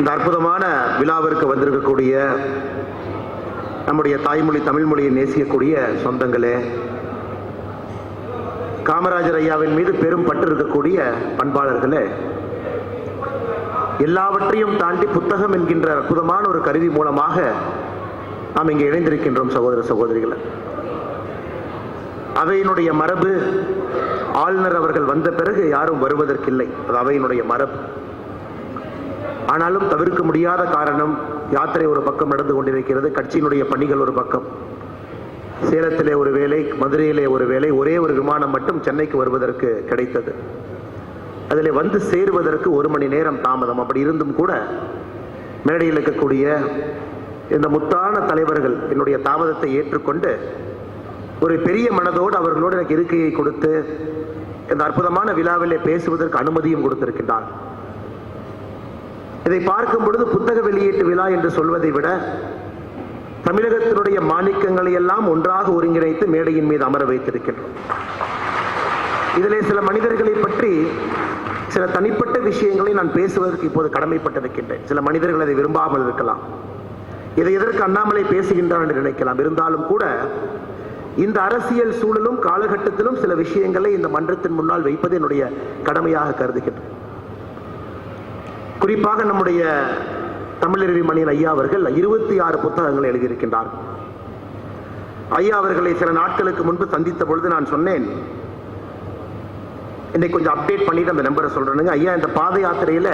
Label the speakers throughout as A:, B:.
A: இந்த அற்புதமான விழாவிற்கு வந்திருக்கக்கூடிய நம்முடைய தாய்மொழி தமிழ் மொழியை நேசிக்கக்கூடிய சொந்தங்களே காமராஜர் ஐயாவின் மீது பெரும் பற்று இருக்கக்கூடிய பண்பாளர்களே எல்லாவற்றையும் தாண்டி புத்தகம் என்கின்ற அற்புதமான ஒரு கருவி மூலமாக நாம் இங்கே இணைந்திருக்கின்றோம் சகோதர சகோதரிகளை. அவையினுடைய மரபு ஆளுநர் அவர்கள் வந்த பிறகு யாரும் வருவதற்கில்லை. அது அவையினுடைய மரபு. ஆனாலும் தவிர்க்க முடியாத காரணம் யாத்திரை ஒரு பக்கம் நடந்து கொண்டிருக்கிறது கட்சியினுடைய பணிகள் ஒரு பக்கம். சேலத்திலே ஒரு வேலை மதுரையிலே ஒரு வேலை ஒரே ஒரு விமானம் மட்டும் சென்னைக்கு வருவதற்கு கிடைத்தது. அதில் வந்து சேருவதற்கு ஒரு மணி நேரம் தாமதம். அப்படி இருந்தும் கூட மேடையில் இருக்கக்கூடிய இந்த முத்தான தலைவர்கள் என்னுடைய தாமதத்தை ஏற்றுக்கொண்டு ஒரு பெரிய மனதோடு அவர்களோடு எனக்கு இருக்கையை கொடுத்து இந்த அற்புதமான விழாவிலே பேசுவதற்கு அனுமதியும் கொடுத்திருக்கின்றார் இதை பார்க்கும் பொழுது புத்தக வெளியீட்டு விழா என்று சொல்வதை விட தமிழகத்தினுடைய மாணிக்கங்களை எல்லாம் ஒன்றாக ஒருங்கிணைத்து மேடையின் மீது அமர வைத்திருக்கின்றோம். இதிலே சில மனிதர்களை பற்றி சில தனிப்பட்ட விஷயங்களை நான் பேசுவதற்கு இப்போது கடமைப்பட்டிருக்கின்றேன். சில மனிதர்கள் அதை விரும்பாமல் இருக்கலாம். இதை எதற்கு அண்ணாமலை பேசுகின்றார் என்று நினைக்கலாம். இருந்தாலும் கூட இந்த அரசியல் சூழலும் காலகட்டத்திலும் சில விஷயங்களை இந்த மன்றத்தின் முன்னால் வைப்பது என்னுடைய கடமையாக கருதுகின்றேன். குறிப்பாக நம்முடைய தமிழறிவி மணியன் ஐயா அவர்கள் இருபத்தி ஆறு புத்தகங்களை எழுதியிருக்கின்றார். ஐயா அவர்களை சில நாட்களுக்கு முன்பு சந்தித்த பொழுது நான் சொன்னேன் இன்னைக்கு கொஞ்சம் அப்டேட் பண்ணிட்டு அந்த நம்பரை சொல்றேனுங்க. ஐயா இந்த பாத யாத்திரையில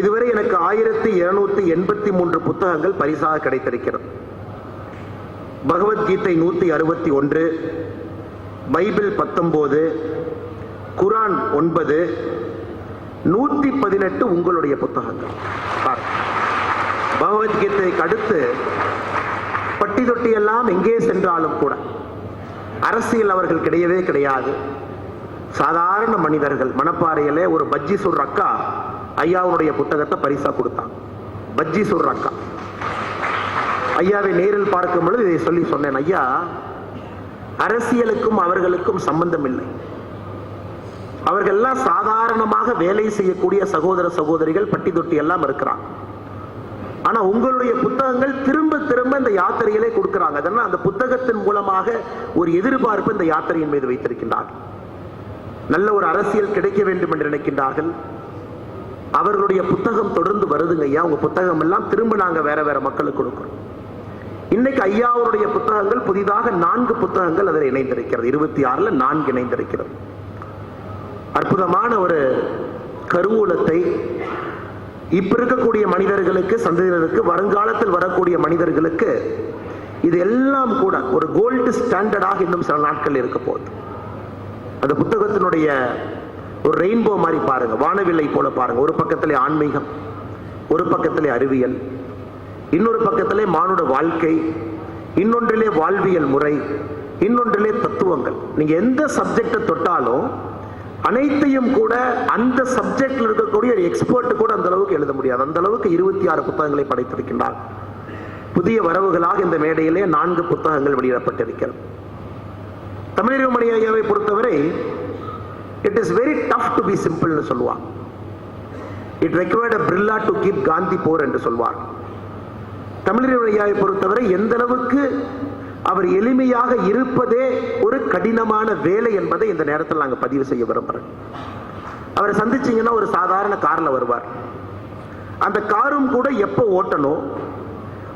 A: இதுவரை எனக்கு ஆயிரத்தி இருநூத்தி எண்பத்தி மூன்று புத்தகங்கள் பரிசாக கிடைத்திருக்கிறது. பகவத்கீதை நூத்தி அறுபத்தி ஒன்று பைபிள் பத்தொன்பது குரான் ஒன்பது நூத்தி பதினெட்டு உங்களுடைய புத்தகங்கள். பகவத்கீதைக்கு அடுத்து பட்டி தொட்டி எல்லாம் எங்கே சென்றாலும் கூட அரசியல் அவர்கள் கிடையவே கிடையாது. சாதாரண மனிதர்கள் மணப்பாறையிலே ஒரு பஜ்ஜி சொல்ற அக்கா ஐயாவுடைய புத்தகத்தை பரிசா கொடுத்தான். பஜ்ஜி சொல்ற அக்கா ஐயாவை நேரில் பார்க்கும் பொழுது இதை சொல்லி சொன்னேன் ஐயா அரசியலுக்கும் அவர்களுக்கும் சம்பந்தம் இல்லை அவர்கள் எல்லாம் சாதாரணமாக வேலை செய்யக்கூடிய சகோதர சகோதரிகள் பட்டி தொட்டி எல்லாம் இருக்கிறாங்க. ஆனா உங்களுடைய புத்தகங்கள் திரும்ப திரும்ப இந்த யாத்திரையிலே கொடுக்கிறாங்க. அதனால் அந்த புத்தகத்தின் மூலமாக ஒரு எதிர்பார்ப்பு இந்த யாத்திரையின் மீது வைத்திருக்கின்றார்கள். நல்ல ஒரு அரசியல் கிடைக்க வேண்டும் என்று நினைக்கின்றார்கள். அவர்களுடைய புத்தகம் தொடர்ந்து வருதுங்க ஐயா. உங்க புத்தகம் எல்லாம் திரும்ப நாங்க வேற வேற மக்களுக்கு கொடுக்கிறோம். இன்னைக்கு ஐயாவுடைய புத்தகங்கள் புதிதாக நான்கு புத்தகங்கள் அதில் இணைந்திருக்கிறது. இருபத்தி ஆறுல நான்கு இணைந்திருக்கிறது. அற்புதமான ஒரு கருவூலத்தை இப்ப இருக்கக்கூடிய மனிதர்களுக்கு சந்ததியினருக்கு வருங்காலத்தில் வரக்கூடிய மனிதர்களுக்கு இது எல்லாம் கூட ஒரு கோல்டு ஸ்டாண்டர்டாக இன்னும் சில நாட்கள் இருக்க போகுது. அந்த புத்தகத்தினுடைய ஒரு ரெயின்போ மாதிரி பாருங்க. வானவில்லை போல பாருங்க. ஒரு பக்கத்திலே ஆன்மீகம் ஒரு பக்கத்திலே அறிவியல் இன்னொரு பக்கத்திலே மானுட வாழ்க்கை இன்னொன்றிலே வாழ்வியல் முறை இன்னொன்றிலே தத்துவங்கள். நீங்க எந்த சப்ஜெக்டை தொட்டாலும் அனைத்தையும் கூட அந்த சப்ஜெக்ட்ல இருக்கக்கூடிய ஒரு எக்ஸ்பர்ட் கூட அந்த அளவுக்கு எழுத முடியாது. அந்த அளவுக்கு இருபத்தி ஆறு புத்தகங்களை படைத்திருக்கின்றார். புதிய வரவுகளாக இந்த மேடையிலே நான்கு புத்தகங்கள் வெளியிடப்பட்டிருக்கிறது. தமிழக மணி ஐயாவை பொறுத்தவரை it is very tough to be சிம்பிள்னு சொல்லுவார் it required a Birla to keep Gandhi poor என்று சொல்வார் தமிழறிவு ஐயாவை பொறுத்தவரை எந்த அளவுக்கு அவர் எளிமையாக இருப்பதே ஒரு கடினமான வேலை என்பதை இந்த நேரத்தில் நாங்கள் பதிவு செய்ய விரும்புகிறோம் அவரை சந்திச்சீங்கன்னா ஒரு சாதாரண காரில் வருவார். அந்த காரும் கூட எப்போ ஓட்டணும்?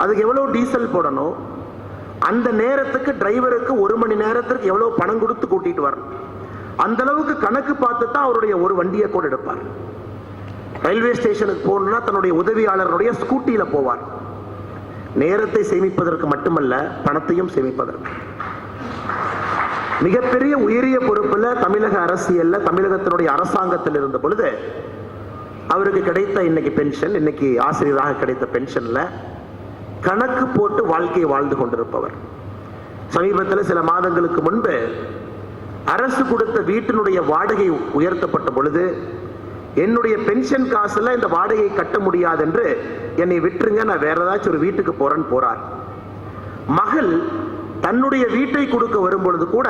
A: அதுக்கு எவ்வளோ டீசல் போடணும்? அந்த நேரத்துக்கு டிரைவருக்கு ஒரு மணி நேரத்திற்கு எவ்வளோ பணம் கொடுத்து கூட்டிகிட்டு வரணும்? அந்த அளவுக்கு கணக்கு பார்த்து தான் அவருடைய ஒரு வண்டியை கூட எடுப்பார். ரயில்வே ஸ்டேஷனுக்கு போகணும்னா தன்னுடைய உதவியாளருடைய ஸ்கூட்டியில் போவார். நேரத்தை சேமிப்பதற்கு மட்டுமல்ல பணத்தையும் சேமிப்பதற்கு. மிகப்பெரிய உயரிய பொறுப்புல தமிழக அரசியல்ல தமிழகத்தினுடைய அரசாங்கத்தில் இருந்த பொழுது அவருக்கு கிடைத்த இன்னைக்கு பென்ஷன் இன்னைக்கு ஆசிரியராக கிடைத்த பென்ஷன்ல கணக்கு போட்டு வாழ்க்கையை வாழ்ந்து கொண்டிருப்பவர். சமீபத்தில் சில மாதங்களுக்கு முன்பு அரசு கொடுத்த வீட்டினுடைய வாடகை உயர்த்தப்பட்ட பொழுது என்னுடைய பென்ஷன் காசுல இந்த வாடகையை கட்ட முடியாது என்று என்னை விட்டுருங்க நான் வேற ஏதாச்சும் ஒரு வீட்டுக்கு போறேன்னு போறார். மகள் தன்னுடைய வீட்டை கொடுக்க வரும் பொழுது கூட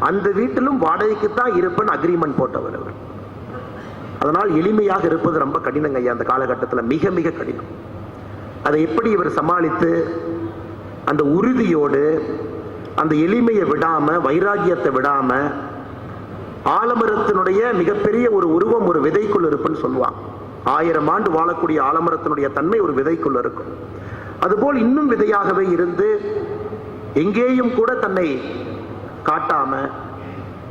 A: அந்த வீட்டிலும் வாடகைக்கு தான் இருப்பேன் அக்ரிமெண்ட் போட்டவர் அவர். அதனால் எளிமையாக இருப்பது ரொம்ப கடினங்க ஐயா அந்த காலகட்டத்தில் மிக மிக கடினம். அதை எப்படி இவர் சமாளித்து அந்த உறுதியோடு அந்த எளிமையை விடாம வைராகியத்தை விடாம ஆலமரத்தினுடைய மிகப்பெரிய ஒரு உருவம் ஒரு விதைக்குள் இருப்புன்னு சொல்லுவான் ஆயிரம் ஆண்டு வாழக்கூடிய ஆலமரத்தினுடைய தன்மை ஒரு விதைக்குள் இருக்கும். அதுபோல் இன்னும் விதையாகவே இருந்து எங்கேயும் கூட தன்னை காட்டாம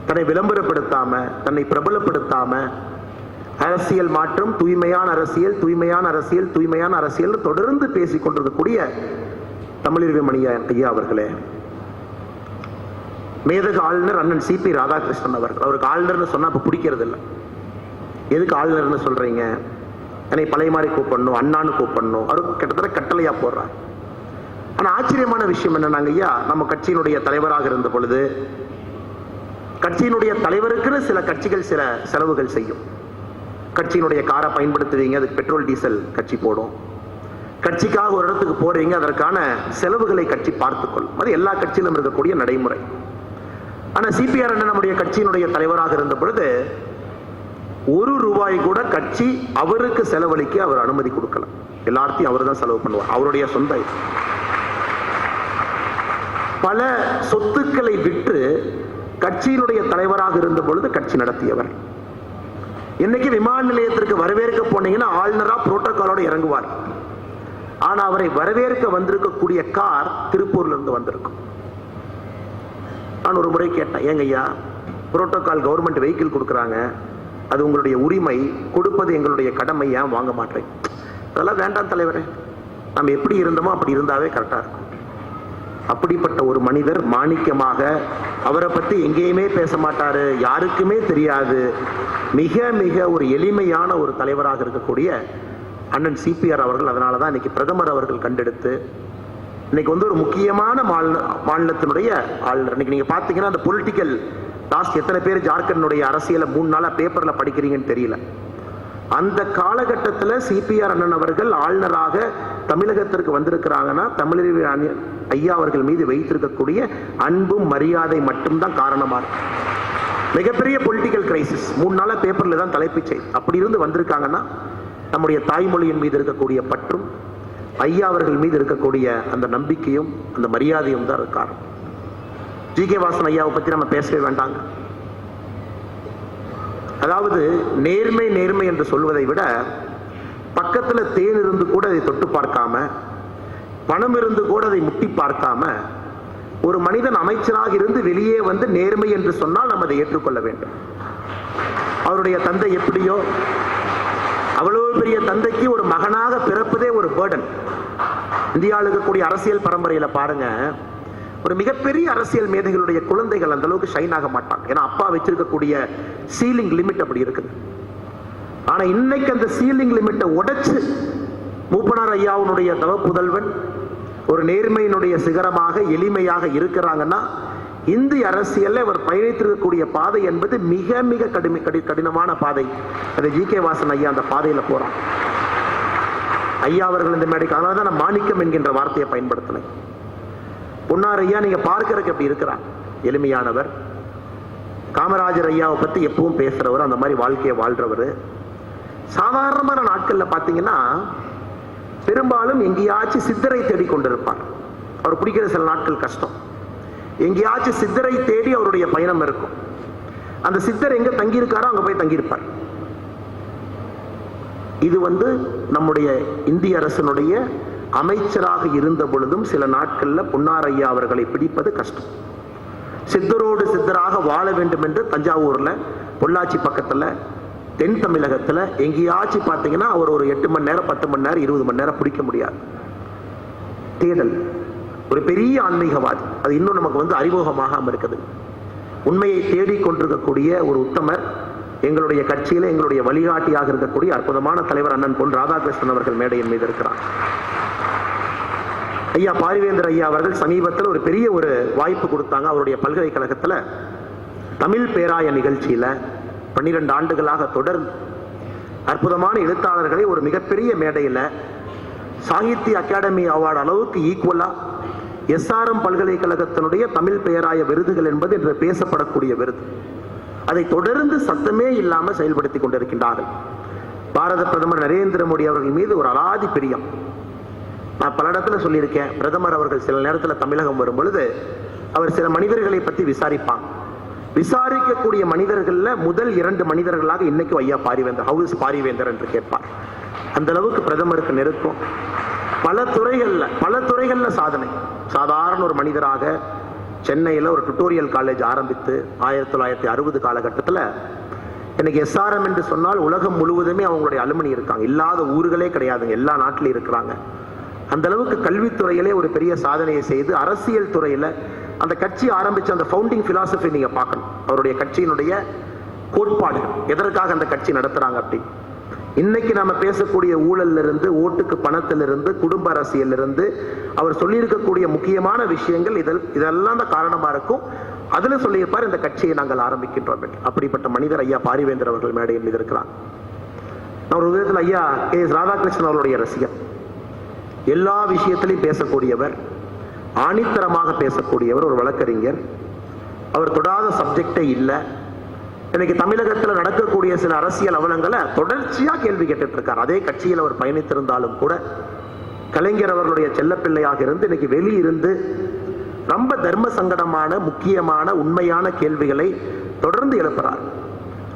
A: தன்னை விளம்பரப்படுத்தாம தன்னை பிரபலப்படுத்தாம அரசியல் மாற்றம் தூய்மையான அரசியல் தூய்மையான அரசியல் தூய்மையான அரசியல் தொடர்ந்து பேசிக் கொண்டிருக்கக்கூடிய தமிழிருவி மணியா ஐயா அவர்களே மேதக ஆளுநர் அண்ணன் சிபி ராதாகிருஷ்ணன் அவர்கள். அவருக்கு ஆளுநர்னு சொன்னா இப்ப பிடிக்கிறது இல்லை எதுக்கு ஆளுநர்னு சொல்றீங்க? என்னை பழைய மாதிரி கூப்பிடணும் அண்ணான்னு கூப்பிடணும். அவருக்கு கிட்டத்தட்ட கட்டளையா போடுறார். ஆனா ஆச்சரியமான விஷயம் என்னன்னாங்க ஐயா நம்ம கட்சியினுடைய தலைவராக இருந்த பொழுது கட்சியினுடைய தலைவருக்குன்னு சில கட்சிகள் சில செலவுகள் செய்யும். கட்சியினுடைய காரை பயன்படுத்துவீங்க அதுக்கு பெட்ரோல் டீசல் கட்சி போடும். கட்சிக்காக ஒரு இடத்துக்கு போறீங்க அதற்கான செலவுகளை கட்சி பார்த்துக்கொள்ளும். அது எல்லா கட்சியிலும் இருக்கக்கூடிய நடைமுறை. ஆனா சிபிஆர் அண்ணன் நம்முடைய கட்சியினுடைய தலைவராக இருந்த பொழுது ஒரு ரூபாய் கூட கட்சி அவருக்கு செலவழிக்க அவர் அனுமதி கொடுக்கல. எல்லாத்தையும் அவர் தான் செலவு பண்ணுவார். அவருடைய சொந்த பல சொத்துக்களை விற்று கட்சியினுடைய தலைவராக இருந்த பொழுது கட்சி நடத்தியவர். இன்னைக்கு விமான நிலையத்திற்கு வரவேற்க போனீங்கன்னா ஆளுநரா புரோட்டோகாலோட இறங்குவார். ஆனா அவரை வரவேற்க வந்திருக்கக்கூடிய கார் திருப்பூர்ல இருந்து வந்திருக்கும். நான் ஒரு முறை கேட்டேன் ஏங்க ஐயா புரோட்டோகால் கவர்மெண்ட் வெஹிக்கிள் கொடுக்குறாங்க. அது உங்களுடைய உரிமை கொடுப்பது எங்களுடைய கடமை ஏன் வாங்க மாட்டேன்? அதெல்லாம் வேண்டாம் தலைவரே. நம்ம எப்படி இருந்தோமோ அப்படி இருந்தாவே கரெக்டாக இருக்கும். அப்படிப்பட்ட ஒரு மனிதர் மாணிக்கமாக அவரை பற்றி எங்கேயுமே பேச மாட்டார் யாருக்குமே தெரியாது. மிக மிக ஒரு எளிமையான ஒரு தலைவராக இருக்கக்கூடிய அண்ணன் சிபிஆர் அவர்கள் அதனால தான் இன்னைக்கு பிரதமர் அவர்கள் கண்டெடுத்து இன்னைக்கு வந்து ஒரு முக்கியமான மாநில மாநிலத்தினுடைய ஆளுநர் இன்னைக்கு நீங்க பாத்தீங்கன்னா அந்த பொலிட்டிக்கல் லாஸ்ட் எத்தனை பேர் ஜார்க்கண்டுடைய அரசியலை மூணு நாளா பேப்பர்ல படிக்கிறீங்கன்னு தெரியல. அந்த காலகட்டத்தில் சிபிஆர் அண்ணன் அவர்கள் ஆளுநராக தமிழகத்திற்கு வந்திருக்கிறாங்கன்னா தமிழறிவு அணி- ஐயா அவர்கள் மீது வைத்திருக்கக்கூடிய அன்பும் மரியாதை மட்டும்தான் காரணமா இருக்கு. மிகப்பெரிய பொலிட்டிக்கல் கிரைசிஸ் மூணு நாளாக பேப்பர்ல தான் தலைப்புச் செய்தி அப்படி இருந்து வந்திருக்காங்கன்னா நம்முடைய தாய்மொழியின் மீது இருக்கக்கூடிய பற்றும் ஐயா அவர்கள் மீது இருக்கக்கூடிய அந்த நம்பிக்கையும் அந்த மரியாதையும் தான் காரணம். ஜி கே வாசன் ஐயாவை பத்தி நம்ம பேசவே வேண்டாங்க. அதாவது நேர்மை நேர்மை என்று சொல்வதை விட பக்கத்துல தேன் இருந்து கூட அதை தொட்டு பார்க்காம பணம் இருந்து கூட அதை முட்டி பார்க்காம ஒரு மனிதன் அமைச்சராக இருந்து வெளியே வந்து நேர்மை என்று சொன்னால் நம்ம அதை ஏற்றுக்கொள்ள வேண்டும். அவருடைய தந்தை எப்படியோ பெரிய தந்தைக்கு ஒரு மகனாக பிறப்பதே ஒரு பேர்டன் இந்தியாவில் இருக்கக்கூடிய அரசியல் பரம்பரையில பாருங்க ஒரு மிகப்பெரிய அரசியல் மேதைகளுடைய குழந்தைகள் அந்த அளவுக்கு ஷைன் ஆக மாட்டாங்க. ஏன்னா அப்பா வச்சிருக்கக்கூடிய சீலிங் லிமிட் அப்படி இருக்குது. ஆனா இன்னைக்கு அந்த சீலிங் லிமிட்டை உடைச்சு மூப்பனார் ஐயாவுடைய தவ புதல்வன் ஒரு நேர்மையினுடைய சிகரமாக எளிமையாக இருக்கிறாங்கன்னா இந்திய அரசியல்ல அவர் பயணித்திருக்கக்கூடிய பாதை என்பது மிக மிக கடுமை கடி கடினமான பாதை. அது ஜி. கே. வாசன் ஐயா அந்த பாதையில போறான். ஐயா அவர்கள் இந்த மேடைக்கு அதனால தான் நான் மாணிக்கம் என்கின்ற வார்த்தையை பயன்படுத்தினேன். பொன்னார் ஐயா நீங்க பார்க்கறதுக்கு அப்படி இருக்கிறார்? எளிமையானவர். காமராஜர் ஐயாவை பத்தி எப்பவும் பேசுறவர். அந்த மாதிரி வாழ்க்கையை வாழ்றவர். சாதாரணமான நாட்கள்ல பாத்தீங்கன்னா பெரும்பாலும் எங்கேயாச்சும் சித்தரை தேடிக் கொண்டிருப்பார் அவர் பிடிக்கிற சில நாட்கள் கஷ்டம். எங்கேயாச்சும் சித்தரை தேடி அவருடைய பயணம் இருக்கும். அந்த சித்தர் எங்க தங்கியிருக்காரோ அங்க போய் தங்கியிருப்பார். இது வந்து நம்முடைய இந்திய அரசனுடைய அமைச்சராக இருந்த பொழுதும் சில நாட்கள்ல பொன்னாரையா அவர்களை பிடிப்பது கஷ்டம். சித்தரோடு சித்தராக வாழ வேண்டும் என்று தஞ்சாவூர்ல பொள்ளாச்சி பக்கத்துல தென் தமிழகத்துல எங்கேயாச்சும் பார்த்தீங்கன்னா அவர் ஒரு எட்டு மணி நேரம் பத்து மணி நேரம் இருபது மணி நேரம் பிடிக்க முடியாது. தேடல். ஒரு பெரிய ஆன்மீகவாதி. அது இன்னும் நமக்கு வந்து அறிமுகமாகாம இருக்குது. உண்மையை தேடிக்கொண்டிருக்கக்கூடிய ஒரு உத்தமர் எங்களுடைய கட்சியில எங்களுடைய வழிகாட்டியாக இருக்கக்கூடிய அற்புதமான தலைவர் அண்ணன் பொன் ராதாகிருஷ்ணன் அவர்கள் மேடையின் மீது இருக்கிறார். ஐயா பாரிவேந்தர் ஐயா அவர்கள் சமீபத்தில் ஒரு பெரிய ஒரு வாய்ப்பு கொடுத்தாங்க அவருடைய பல்கலைக்கழகத்துல. தமிழ் பேராய நிகழ்ச்சியில பன்னிரண்டு ஆண்டுகளாக தொடர்ந்து அற்புதமான எழுத்தாளர்களை ஒரு மிகப்பெரிய மேடையில சாகித்ய அகாடமி அவார்டு அளவுக்கு ஈக்குவலா எஸ்ஆர்எம் பல்கலைக்கழகத்தினுடைய தமிழ் பெயராய விருதுகள் என்பது இன்று பேசப்படக்கூடிய விருது. அதை தொடர்ந்து சத்தமே இல்லாமல் செயல்படுத்தி கொண்டிருக்கின்றார்கள். பாரத பிரதமர் நரேந்திர மோடி அவர்கள் மீது ஒரு அலாதி பிரியம். நான் பல இடத்துல சொல்லியிருக்கேன். பிரதமர் அவர்கள் சில நேரத்தில் தமிழகம் வரும் பொழுது அவர் சில மனிதர்களை பற்றி விசாரிப்பாங்க விசாரிக்கக்கூடிய மனிதர்கள்ல முதல் இரண்டு மனிதர்களாக இன்னைக்கு ஐயா பாரிவேந்தர் ஹவுஸ் பாரிவேந்தர் என்று கேட்பார். அந்த அளவுக்கு பிரதமருக்கு நெருக்கம். பல துறைகள்ல பல துறைகள்ல சாதனை. சாதாரண ஒரு மனிதராக சென்னையில் ஒரு டுட்டோரியல் காலேஜ் ஆரம்பித்து ஆயிரத்தி தொள்ளாயிரத்தி அறுபது காலகட்டத்தில் எனக்கு எஸ்ஆர்எம் என்று சொன்னால் உலகம் முழுவதுமே அவங்களுடைய அலுமினி இருக்காங்க. இல்லாத ஊர்களே கிடையாதுங்க. எல்லா நாட்டிலும் இருக்கிறாங்க. அந்த அளவுக்கு கல்வித்துறையிலே ஒரு பெரிய சாதனையை செய்து அரசியல் துறையில் அந்த கட்சி ஆரம்பிச்ச அந்த ஃபவுண்டிங் ஃபிலாசபி நீங்கள் பார்க்கணும். அவருடைய கட்சியினுடைய கோட்பாடுகள். எதற்காக அந்த கட்சி நடத்துகிறாங்க அப்படி? இன்னைக்கு நாம பேசக்கூடிய ஊழல்ல இருந்து ஓட்டுக்கு பணத்திலிருந்து குடும்ப அரசியல் இருந்து அவர் சொல்லியிருக்கக்கூடிய முக்கியமான விஷயங்கள் இதில் இதெல்லாம் தான் காரணமா இருக்கும். அதுல சொல்லியிருப்பார் இந்த கட்சியை நாங்கள் ஆரம்பிக்கின்றோம் அப்படிப்பட்ட மனிதர் ஐயா பாரிவேந்தர் அவர்கள் மேடையில் மீது இருக்கிறார் நான் ஒரு விதத்தில் ஐயா கே எஸ் ராதாகிருஷ்ணன் அவருடைய ரசிகர் எல்லா விஷயத்திலையும் பேசக்கூடியவர் ஆணித்தரமாக பேசக்கூடியவர் ஒரு வழக்கறிஞர். அவர் தொடாத சப்ஜெக்டே இல்லை. இன்னைக்கு தமிழகத்தில் நடக்கக்கூடிய சில அரசியல் அவலங்களை தொடர்ச்சியா கேள்வி கேட்டுட்டு இருக்கார் அதே கட்சியில் அவர் பயணித்திருந்தாலும் கூட கலைஞர் அவர்களுடைய செல்லப்பிள்ளையாக இருந்து இன்னைக்கு வெளியிருந்து ரொம்ப தர்ம சங்கடமான முக்கியமான உண்மையான கேள்விகளை தொடர்ந்து எழுப்புறார்.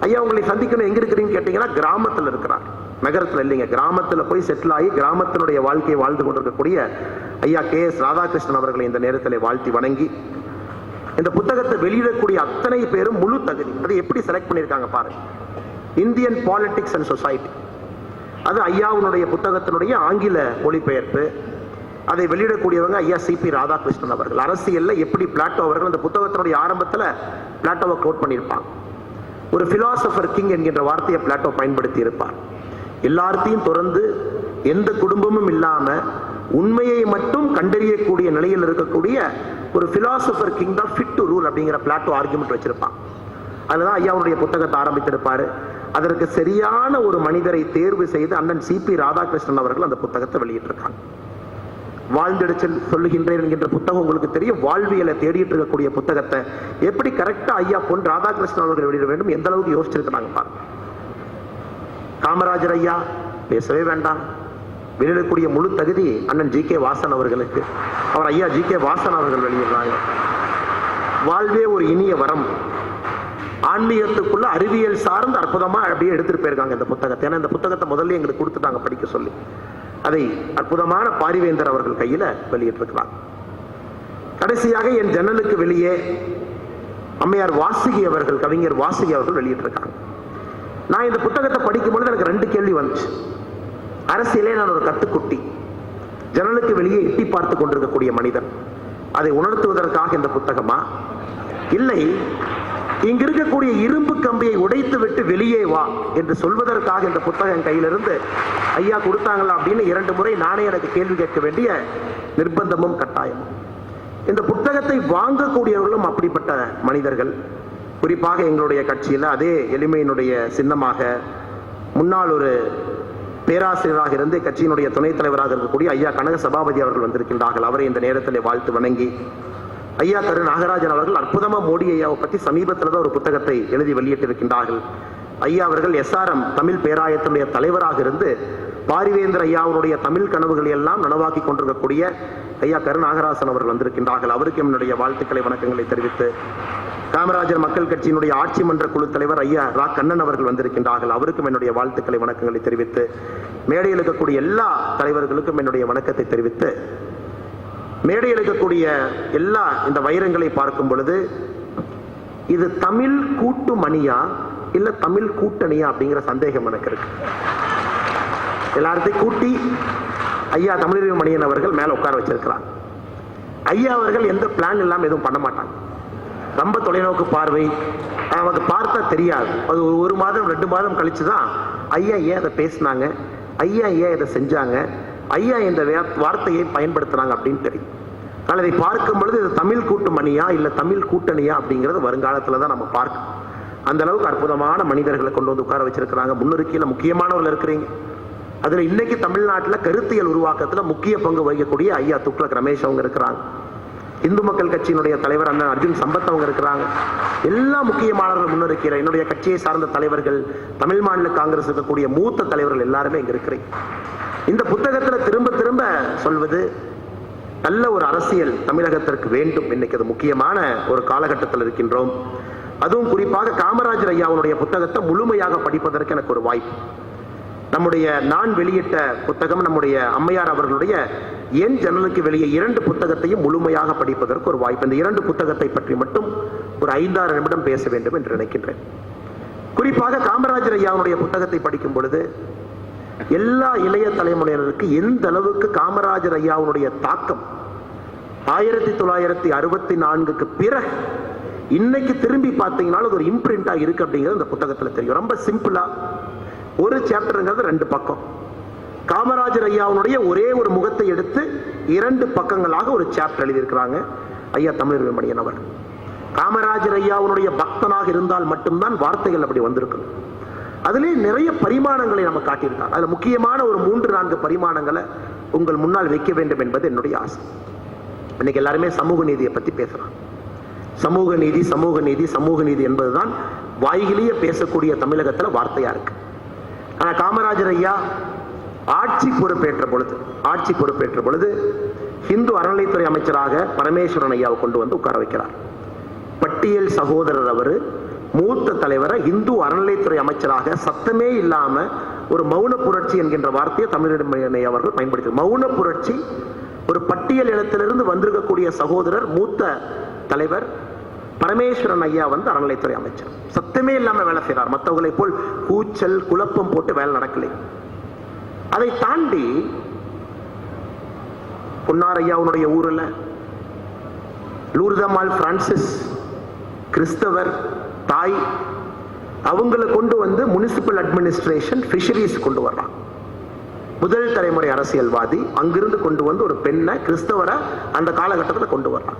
A: ஐயா உங்களை சந்திக்கணும் எங்க இருக்கிறீங்கன்னு கேட்டீங்கன்னா கிராமத்தில் இருக்கிறார். நகரத்தில் இல்லைங்க கிராமத்தில் போய் செட்டில் ஆகி கிராமத்தினுடைய வாழ்க்கையை வாழ்ந்து கொண்டிருக்கக்கூடிய ஐயா கே எஸ் ராதாகிருஷ்ணன் அவர்களை இந்த நேரத்தில் வாழ்த்தி வணங்கி இந்த புத்தகத்தை வெளியிடக்கூடிய அத்தனை பேரும் முழு தகுதி. அதை எப்படி செலக்ட் பண்ணியிருக்காங்க பாருங்க. இந்தியன் பாலிடிக்ஸ் அண்ட் சொசைட்டி அது ஐயாவுனுடைய புத்தகத்தினுடைய ஆங்கில மொழிபெயர்ப்பு. அதை வெளியிடக்கூடியவங்க ஐயா சிபி ராதாகிருஷ்ணன் அவர்கள். அரசியலில் எப்படி பிளாட்டோ அவர்கள் அந்த புத்தகத்தினுடைய ஆரம்பத்தில் பிளாட்டோவை கோட் பண்ணியிருப்பாங்க. ஒரு பிலாசபர் கிங் என்கின்ற வார்த்தையை பிளாட்டோ பயன்படுத்தி இருப்பார். எல்லார்த்தையும் தொடர்ந்து எந்த குடும்பமும் இல்லாமல் உண்மையை மட்டும் கண்டறியக்கூடிய நிலையில் இருக்கக்கூடிய ஒரு பிலாசபர் கிங் தான் ஃபிட் டு ரூல் அப்படிங்கிற பிளாட்டோ ஆர்குமெண்ட் வச்சிருப்பான். அதுதான் ஐயாவுடைய புத்தகத்தை ஆரம்பித்திருப்பாரு. அதற்கு சரியான ஒரு மனிதரை தேர்வு செய்து அண்ணன் சிபி ராதாகிருஷ்ணன் அவர்கள் அந்த புத்தகத்தை வெளியிட்டிருக்காங்க. வாழ்ந்தெடுச்சல் சொல்லுகின்றேன் என்கின்ற புத்தகம் உங்களுக்கு தெரியும். வாழ்வியலை தேடிட்டு இருக்கக்கூடிய புத்தகத்தை எப்படி கரெக்டா ஐயா பொன் ராதாகிருஷ்ணன் அவர்கள் வெளியிட வேண்டும்? எந்த அளவுக்கு யோசிச்சிருக்கிறாங்க பாருங்க. காமராஜர் ஐயா பேசவே வேண்டாம். வெளியிடக்கூடிய முழு தகுதி அண்ணன் ஜி கே வாசன் அவர்களுக்கு. அவர் ஐயா ஜி கே வாசன் அவர்கள் வெளியிடுறாங்க வாழ்வே ஒரு இனிய வரம். ஆன்மீகத்துக்குள்ள அறிவியல் சார்ந்து அற்புதமா அப்படியே எடுத்துட்டு போயிருக்காங்க இந்த புத்தகத்தை. ஏன்னா இந்த புத்தகத்தை முதல்ல எங்களுக்கு கொடுத்துட்டாங்க படிக்க சொல்லி. அதை அற்புதமான பாரிவேந்தர் அவர்கள் கையில வெளியிட்டிருக்கிறார். கடைசியாக என் ஜன்னலுக்கு வெளியே அம்மையார் வாசுகி அவர்கள் கவிஞர் வாசுகி அவர்கள் வெளியிட்டிருக்காங்க. நான் இந்த புத்தகத்தை படிக்கும் பொழுது எனக்கு ரெண்டு கேள்வி வந்துச்சு. அரசியலே நான் ஒரு கத்துக்குட்டி ஜன்னலுக்கு வெளியே எட்டி பார்த்து கொண்டிருக்கக்கூடிய மனிதன். அதை உணர்த்துவதற்காக இந்த புத்தகமா? இல்லை. இங்க இருக்கக்கூடிய இரும்பு கம்பியை உடைத்து விட்டு வெளியே வா என்று சொல்வதற்காக இந்த புத்தகம் கையிலிருந்து ஐயா கொடுத்தாங்களா? அப்படின்னு இரண்டு முறை நானே எனக்கு கேள்வி கேட்க வேண்டிய நிர்பந்தமும் கட்டாயமும். இந்த புத்தகத்தை வாங்கக்கூடியவர்களும் அப்படிப்பட்ட மனிதர்கள். குறிப்பாக எங்களுடைய கட்சியில் அதே எளிமையினுடைய சின்னமாக முன்னாள் ஒரு பேராசிரியராக இருந்து கட்சியினுடைய துணைத் தலைவராக இருக்கக்கூடிய ஐயா கனக சபாபதி அவர்கள் வந்திருக்கின்றார்கள். அவரை இந்த நேரத்தில் வாழ்த்து வணங்கி ஐயா கரு நாகராஜன் அவர்கள் அற்புதமா மோடி ஐயாவை பற்றி சமீபத்தில் தான் ஒரு புத்தகத்தை எழுதி வெளியிட்டிருக்கின்றார்கள். ஐயா அவர்கள் எஸ்ஆர்எம் தமிழ் பேராயத்தினுடைய தலைவராக இருந்து பாரிவேந்தர் ஐயாவுடைய தமிழ் கனவுகளை எல்லாம் நனவாக்கி கொண்டிருக்கக்கூடிய ஐயா கருநாகராசன் அவர்கள் வந்திருக்கின்றார்கள். அவருக்கு என்னுடைய வாழ்த்துக்களை வணக்கங்களை தெரிவித்து காமராஜர் மக்கள் கட்சியினுடைய ஆட்சி மன்ற குழு தலைவர் ஐயா ரா. கண்ணன் அவர்கள் வந்திருக்கின்றார்கள். அவருக்கும் என்னுடைய வாழ்த்துக்களை வணக்கங்களை தெரிவித்து மேடையில் இருக்கக்கூடிய எல்லா தலைவர்களுக்கும் என்னுடைய வணக்கத்தை தெரிவித்து மேடையில் இருக்கக்கூடிய எல்லா இந்த வைரங்களை பார்க்கும் பொழுது இது தமிழ் கூட்டு மணியா இல்ல தமிழ் கூட்டணியா அப்படிங்கிற சந்தேகம் எனக்கு இருக்கு. எல்லாத்தையும் கூட்டி ஐயா தமிழறிவு மணியன் அவர்கள் மேல உட்கார வச்சிருக்கிறார். ஐயா அவர்கள் எந்த பிளான் இல்லாமல் எதுவும் பண்ண மாட்டாங்க. ரொம்ப தொலைநோக்கு பார்வை. நமக்கு பார்த்தா தெரியாது. அது ஒரு ஒரு மாதம் ரெண்டு மாதம் கழிச்சு தான் ஐயா ஏன் அதை பேசினாங்க? ஐயா ஏன் இதை செஞ்சாங்க? ஐயா இந்த வே- வார்த்தையை பயன்படுத்துனாங்க அப்படின்னு தெரியும். ஆனால் இதை பார்க்கும் பொழுது இது தமிழ் கூட்டுமணியா இல்லை தமிழ் கூட்டணியா அப்படிங்கிறது வருங்காலத்தில் தான் நம்ம பார்க்கணும். அந்த அளவுக்கு அற்புதமான மனிதர்களை கொண்டு வந்து உட்கார வச்சிருக்கிறாங்க. முன்னிருக்கையில் முக்கியமானவர்கள் இருக்கிறீங்க. அதில் இன்னைக்கு தமிழ்நாட்டில் கருத்தியல் உருவாக்கத்தில் முக்கிய பங்கு வகிக்கக்கூடிய ஐயா துக்ளக் ரமேஷ் அவங்க இருக்கிறாங்க. இந்து மக்கள் கட்சியினுடைய தலைவர் அண்ணன் அர்ஜுன் சம்பத் அவங்க இருக்கிறாங்க. எல்லா முக்கியமானவர்கள் முன்னிருக்கிற என்னுடைய கட்சியை சார்ந்த தலைவர்கள் தமிழ் மாநில காங்கிரஸ் இருக்கக்கூடிய மூத்த தலைவர்கள் எல்லாருமே இங்க இருக்கிறேன் இந்த புத்தகத்துல திரும்ப திரும்ப சொல்வது நல்ல ஒரு அரசியல் தமிழகத்திற்கு வேண்டும். இன்னைக்கு அது முக்கியமான ஒரு காலகட்டத்தில் இருக்கின்றோம். அதுவும் குறிப்பாக காமராஜர் ஐயாவுடைய புத்தகத்தை முழுமையாக படிப்பதற்கு எனக்கு ஒரு வாய்ப்பு. நம்முடைய நான் வெளியிட்ட புத்தகம் நம்முடைய அம்மையார் அவர்களுடைய என் ஜன்னலுக்கு வெளியே இரண்டு புத்தகத்தையும் முழுமையாக படிப்பதற்கு ஒரு வாய்ப்பு. இந்த இரண்டு புத்தகத்தை பற்றி மட்டும் ஒரு ஐந்தாறு நிமிடம் பேச வேண்டும் என்று நினைக்கின்றேன். குறிப்பாக காமராஜர் ஐயாவுடைய புத்தகத்தை படிக்கும் பொழுது எல்லா இளைய தலைமுறையினருக்கு எந்த அளவுக்கு காமராஜர் ஐயாவுடைய தாக்கம் ஆயிரத்தி தொள்ளாயிரத்தி அறுபத்தி நான்குக்கு பிறகு இன்னைக்கு திரும்பி பார்த்தீங்கன்னா அது ஒரு இம்ப்ரிண்டா இருக்கு அப்படிங்கிறது அந்த புத்தகத்துல தெரியும். ரொம்ப சிம்பிளா ஒரு சாப்டருங்கிறது ரெண்டு பக்கம். காமராஜர் ஐயாவுடைய ஒரே ஒரு முகத்தை எடுத்து இரண்டு பக்கங்களாக ஒரு சாப்டர் எழுதியிருக்கிறாங்க. ஐயா தமிழ் மணியன் அவர் காமராஜர் ஐயாவுடைய பக்தனாக இருந்தால் மட்டும்தான் வார்த்தைகள் அப்படி வந்திருக்கும் அதிலே நிறைய பரிமாணங்களை நம்ம காட்டியிருக்காங்க. அதுல முக்கியமான ஒரு மூன்று நான்கு பரிமாணங்களை உங்கள் முன்னால் வைக்க வேண்டும் என்பது என்னுடைய ஆசை. இன்னைக்கு எல்லாருமே சமூக நீதியை பத்தி பேசுகிறான் சமூக நீதி சமூக நீதி சமூக நீதி என்பதுதான் வாய்கிலேயே பேசக்கூடிய தமிழகத்துல வார்த்தையா இருக்கு. காமராஜர் ஐயா ஆட்சி பொறுப்பேற்ற பொழுது ஆட்சி பொறுப்பேற்ற பொழுது இந்து அறநிலைத்துறை அமைச்சராக பரமேஸ்வரன் ஐயாவை கொண்டு வந்து உட்கார வைக்கிறார். பட்டியல் சகோதரர் அவர் மூத்த தலைவரை இந்து அறநிலைத்துறை அமைச்சராக சத்தமே இல்லாம ஒரு மௌன புரட்சி என்கின்ற வார்த்தையை தமிழிடமை அவர்கள் பயன்படுத்தி மௌன புரட்சி ஒரு பட்டியல் இடத்திலிருந்து வந்திருக்கக்கூடிய சகோதரர் மூத்த தலைவர் பரமேஸ்வரன் ஐயா வந்து அறநிலைத்துறை அமைச்சர். சத்தமே இல்லாமல் வேலை செய்கிறார் மற்றவங்களை போல் கூச்சல் குழப்பம் போட்டு வேலை நடக்கலை. அதை தாண்டி பொன்னார் ஐயாவுடைய ஊரில் லூர்தமால் பிரான்சிஸ் கிறிஸ்தவர் தாய் அவங்கள கொண்டு வந்து முனிசிபல் அட்மினிஸ்ட்ரேஷன் ஃபிஷரிஸ் கொண்டு வர்றான் முதல் தலைமுறை அரசியல்வாதி அங்கிருந்து கொண்டு வந்து ஒரு பெண்ணை கிறிஸ்தவரை அந்த காலகட்டத்தில் கொண்டு வர்றான்